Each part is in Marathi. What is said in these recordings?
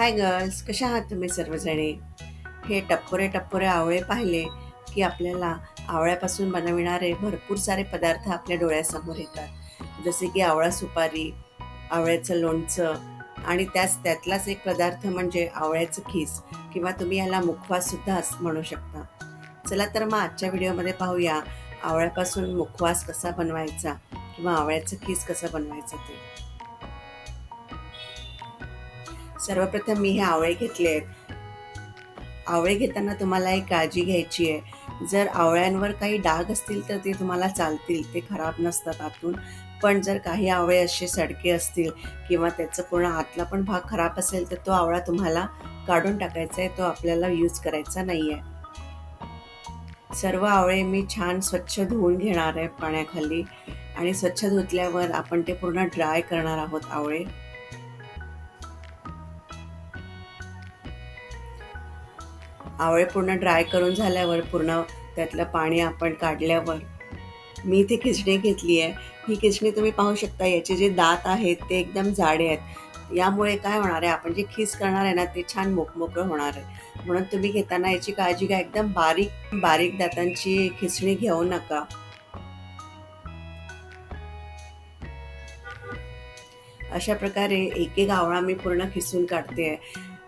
हाय गर्ल्स कशा आहात तुम्ही सर्वजणी? हे टप्पोरे टप्पोरे आवळे पाहिले की आपल्याला आवळ्यापासून बनविणारे भरपूर सारे पदार्थ आपल्या डोळ्यासमोर येतात. जसे की आवळा सुपारी आवळ्याचं लोणचं आणि त्याच त्यातलाच एक पदार्थ म्हणजे आवळ्याचं खीस किंवा तुम्ही याला मुखवाससुद्धा म्हणू शकता. चला तर मग आजच्या व्हिडिओमध्ये पाहूया आवळ्यापासून मुखवास कसा बनवायचा किंवा आवळ्याचं खीस कसं बनवायचं ते. सर्वप्रथम मी हे आवळे घेतले आहेत. आवळे घेताना तुम्हाला एक काळजी घ्यायची आहे. जर आवळ्यांवर काही डाग असतील तर ते तुम्हाला चालतील ते खराब नसतात आतून. पण जर काही आवळे असे सडके असतील किंवा त्याचं पूर्ण आतला पण भाग खराब असेल तर तो आवळा तुम्हाला काढून टाकायचा आहे तो आपल्याला यूज करायचा नाही आहे सर्व आवळे मी छान स्वच्छ धुवून घेणार आहे पाण्याखाली आणि स्वच्छ धुतल्यावर आपण ते पूर्ण ड्राय करणार आहोत आवळे. आवळे पूर्ण ड्राय करून झाल्यावर पूर्ण त्यातलं पाणी आपण काढल्यावर मी इथे खिचडी घेतली आहे. ही खिचडी तुम्ही पाहू शकता याचे जे दात आहेत ते एकदम जाडे आहेत. यामुळे काय होणार आहे आपण जे खीस करणार आहे ना ते छान मोकमोकळं होणार आहे. म्हणून तुम्ही घेताना याची काळजी घ्या एकदम बारीक बारीक दातांची खिचडी घेऊ नका. अशा प्रकारे एक एक आवळा मी पूर्ण खिसून काढते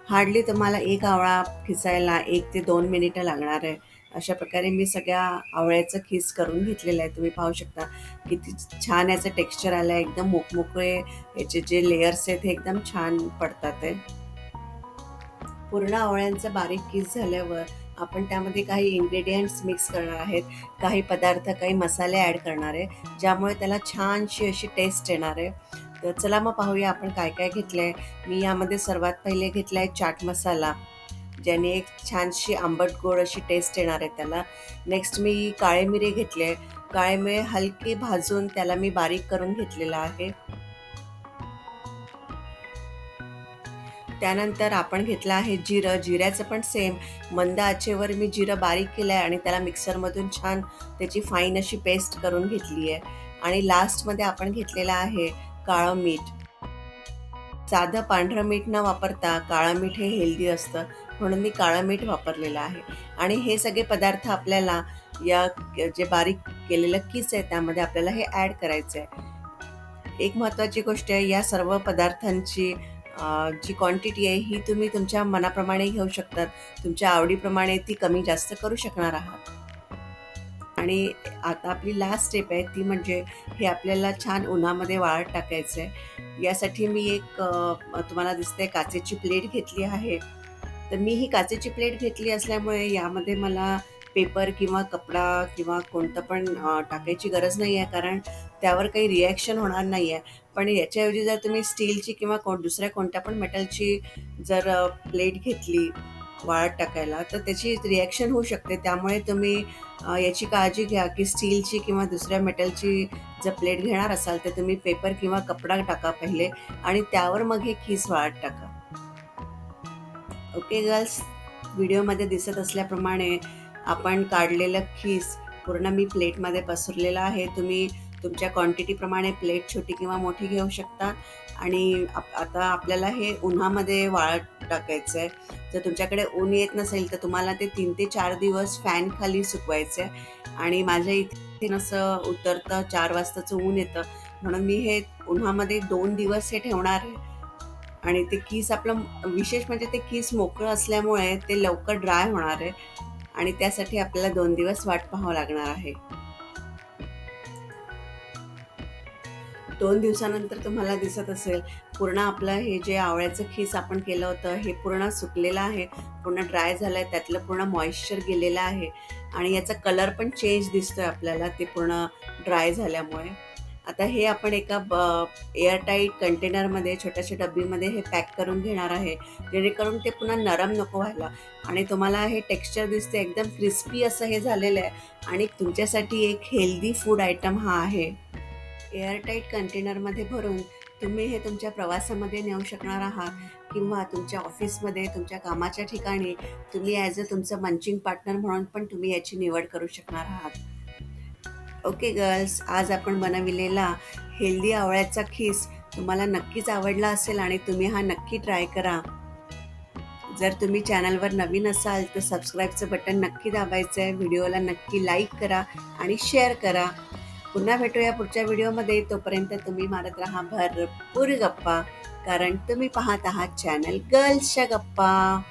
हार्डली तुम्हाला एक आवळा खिसायला एक ते दोन मिनिटं लागणार आहे. अशा प्रकारे मी सगळ्या आवळ्याचं खीस करून घेतलेलं आहे. तुम्ही पाहू शकता किती छान याचं टेक्स्चर आलं आहे एकदम मोकमोकळे याचे जे लेयर्स आहेत हे एकदम छान पडतात आहे पूर्ण आवळ्यांचं बारीक किस झाल्यावर आपण त्यामध्ये काही इन्ग्रेडियंट्स मिक्स करणार आहेत. काही पदार्थ काही मसाले ॲड करणार आहे ज्यामुळे त्याला छानशी अशी टेस्ट येणार आहे. तर चला मग पाहूया आपण काय काय घेतलं आहे मी यामध्ये सर्वात पहिले घेतलाय आहे चाट मसाला ज्याने एक छानशी आंबट गोड अशी टेस्ट येणार आहे त्याला. नेक्स्ट मी काळे मिरे घेतले काळे मिरे हलके भाजून त्याला मी बारीक करून घेतलेला आहे. त्यानंतर आपण घेतलं आहे जिरं. जिऱ्याचं पण सेम मंद आचेवर मी जिरं बारीक केलं आहे आणि त्याला मिक्सरमधून छान त्याची फाईन अशी पेस्ट करून घेतली आहे आणि लास्टमध्ये आपण घेतलेलं आहे काळं मीठ. साधं पांढरं मीठ न वापरता काळं मीठ हे हेल्दी असतं म्हणून मी काळं मीठ वापरलेलं आहे. आणि हे सगळे पदार्थ आपल्याला या जे बारीक केलेलं किस आहे त्यामध्ये आपल्याला हे ॲड करायचं आहे. एक महत्त्वाची गोष्ट आहे या सर्व पदार्थांची जी क्वांटिटी आहे ही तुम्ही तुमच्या मनाप्रमाणे घेऊ शकतात. तुमच्या आवडीप्रमाणे ती कमी जास्त करू शकणार आहात. आणि आता आपली लास्ट स्टेप आहे ती म्हणजे हे आपल्याला छान उन्हामध्ये वाळत टाकायचं आहे यासाठी मी एक तुम्हाला दिसते काचेची प्लेट घेतली आहे. तर मी ही काचेची प्लेट घेतली असल्यामुळे यामध्ये मला पेपर किंवा कपडा किंवा कोणतं पण टाकायची गरज नाही आहे कारण त्यावर काही रिॲक्शन होणार नाही आहे पण याच्याऐवजी जर तुम्ही स्टीलची किंवा कोण दुसऱ्या कोणत्या पण मेटलची जर प्लेट घेतली वाळत टाकायला तर त्याची रिॲक्शन होऊ शकते. त्यामुळे तुम्ही याची काळजी घ्या की स्टीलची किंवा दुसऱ्या मेटलची जर प्लेट घेणार असाल तर तुम्ही पेपर किंवा कपडा टाका पहिले आणि त्यावर मग हे खीस वाळत टाका. ओके गर्ल्स व्हिडिओमध्ये दिसत असल्याप्रमाणे आपण काढलेलं खीस पूर्ण मी प्लेटमध्ये पसरलेलं आहे. तुम्ही तुमच्या क्वांटिटीप्रमाणे प्लेट छोटी किंवा मोठी घेऊ शकता. आणि आप आता आपल्याला हे उन्हामध्ये वाळत टाकायचं आहे जर तुमच्याकडे ऊन येत नसेल तर तुम्हाला ते तीन ते चार दिवस फॅन खाली सुकवायचं आहे आणि माझ्या इथे असं उतरतं चार वाजताचं ऊन येतं. म्हणून मी हे उन्हामध्ये दोन दिवस हे ठेवणार आहे. आणि ते कीस आपलं विशेष म्हणजे ते कीस मोकळं असल्यामुळे ते लवकर ड्राय होणार आहे. आणि त्यासाठी आपल्याला दोन दिवस वाट पाहावं लागणार आहे. दोन दिवसानंतर तुम्हाला दिसत असेल पूर्ण आपलं हे जे आवळ्याचं खीस आपण केलं होतं हे पूर्ण सुकलेलं आहे पूर्ण ड्राय झालं आहे त्यातलं पूर्ण मॉइश्चर गेलेलं आहे आणि याचा कलर पण चेंज दिसतोय आपल्याला ते पूर्ण ड्राय झाल्यामुळे. आता हे आपण एका ब एअरटाईट कंटेनरमध्ये छोट्याशा डब्बीमध्ये हे पॅक करून घेणार आहे जेणेकरून ते पुन्हा नरम नको व्हायला. आणि तुम्हाला हे टेक्स्चर दिसते एकदम क्रिस्पी असं हे झालेलं आहे आणि तुमच्यासाठी एक हेल्दी फूड आयटम हा आहे. एअरटाईट कंटेनरमध्ये भरून तुम्ही हे तुमच्या प्रवासामध्ये नेऊ शकणार आहात किंवा तुमच्या ऑफिसमध्ये तुमच्या कामाच्या ठिकाणी तुम्ही ॲज अ तुमचं मंचिंग पार्टनर म्हणून पण तुम्ही याची निवड करू शकणार आहात. ओके गर्ल्स आज आपण बनविलेला हेल्दी आवळ्याचा खीस तुम्हाला नक्कीच आवडला असेल आणि तुम्ही हा नक्की ट्राय करा. जर तुम्ही चॅनलवर नवीन असाल तर सबस्क्राईबचं बटन नक्की दाबायचं आहे व्हिडिओला नक्की लाईक करा आणि शेअर करा. पुन्हा भेटूया पुढच्या व्हिडिओमध्ये. तोपर्यंत तुम्ही मारत राहा भरपूर गप्पा. कारण तुम्ही पाहत आहात चॅनल गर्ल्सच्या गप्पा.